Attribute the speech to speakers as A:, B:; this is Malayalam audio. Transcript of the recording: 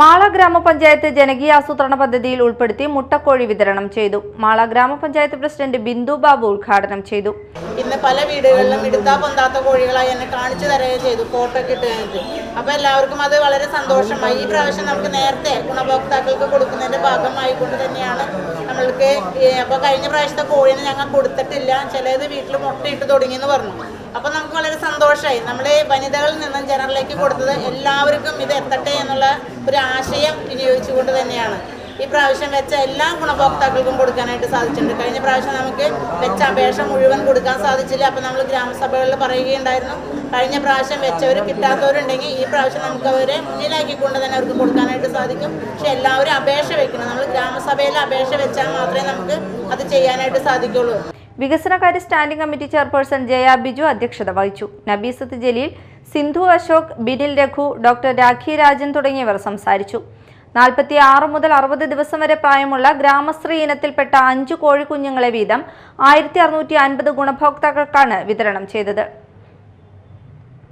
A: മാള ഗ്രാമപഞ്ചായത്ത് ജനകീയാസൂത്രണ പദ്ധതിയിൽ ഉൾപ്പെടുത്തി മുട്ടക്കോഴി വിതരണം ചെയ്തു. മാള ഗ്രാമപഞ്ചായത്ത് പ്രസിഡന്റ് ബിന്ദു ബാബു ഉദ്ഘാടനം ചെയ്തു.
B: ഇന്ന് പല വീടുകളിലും ഇടുത്താ പൊന്താത്ത കോഴികളായി എന്നെ കാണിച്ചു തരുകയും ചെയ്തു ഫോട്ടോ കിട്ടുകയും അപ്പൊ എല്ലാവർക്കും അത് വളരെ സന്തോഷമായി. ഈ പ്രാവശ്യം നമുക്ക് നേരത്തെ ഗുണഭോക്താക്കൾക്ക് കൊടുക്കുന്നതിന്റെ ഭാഗമായി കൊണ്ട് തന്നെയാണ് നമ്മൾക്ക് അപ്പൊ കഴിഞ്ഞ പ്രാവശ്യത്തെ കോഴിനെ ഞങ്ങൾ കൊടുത്തിട്ടില്ല. ചിലത് വീട്ടിൽ മുട്ടയിട്ട് തുടങ്ങിയെന്ന് പറഞ്ഞു. അപ്പൊ നമുക്ക് വളരെ സന്തോഷമായി നമ്മൾ വനിതകളിൽ നിന്നും ജനറലിലേക്ക് കൊടുത്തത് എല്ലാവർക്കും ഇത് എത്തട്ടെ എന്നുള്ള ഒരു ആശയം വിനിയോഗിച്ചുകൊണ്ട് തന്നെയാണ്. ഈ പ്രാവശ്യം വെച്ച എല്ലാ ഗുണഭോക്താക്കൾക്കും കൊടുക്കാനായിട്ട് സാധിച്ചിട്ടുണ്ട്. കഴിഞ്ഞ പ്രാവശ്യം നമുക്ക് വെച്ച അപേക്ഷ മുഴുവൻ കൊടുക്കാൻ സാധിച്ചില്ല. അപ്പം നമ്മൾ ഗ്രാമസഭകളിൽ പറയുകയുണ്ടായിരുന്നു. കഴിഞ്ഞ പ്രാവശ്യം വെച്ചവർ കിട്ടാത്തവരുണ്ടെങ്കിൽ ഈ പ്രാവശ്യം നമുക്ക് അവരെ മുന്നിലാക്കിക്കൊണ്ട് തന്നെ അവർക്ക് കൊടുക്കാനായിട്ട് സാധിക്കും. പക്ഷെ എല്ലാവരും അപേക്ഷ വെക്കണം. നമ്മൾ ഗ്രാമസഭയിൽ അപേക്ഷ വെച്ചാൽ മാത്രമേ നമുക്ക് അത് ചെയ്യാനായിട്ട് സാധിക്കുള്ളൂ.
A: വികസനകാര്യ standing committee chairperson Jaya Biju അധ്യക്ഷത വഹിച്ചു. നബീസത്ത് ജലീൽ സിന്ധു അശോക് ബിനിൽ രഘു ഡോക്ടർ രാഖി രാജൻ തുടങ്ങിയവർ സംസാരിച്ചു. നാൽപ്പത്തി ആറ് മുതൽ അറുപത് ദിവസം വരെ പ്രായമുള്ള ഗ്രാമശ്രീ ഇനത്തിൽപ്പെട്ട അഞ്ച് കോഴിക്കുഞ്ഞുങ്ങളെ വീതം ആയിരത്തി അറുന്നൂറ്റി അൻപത് ഗുണഭോക്താക്കൾക്കാണ് വിതരണം ചെയ്തത്.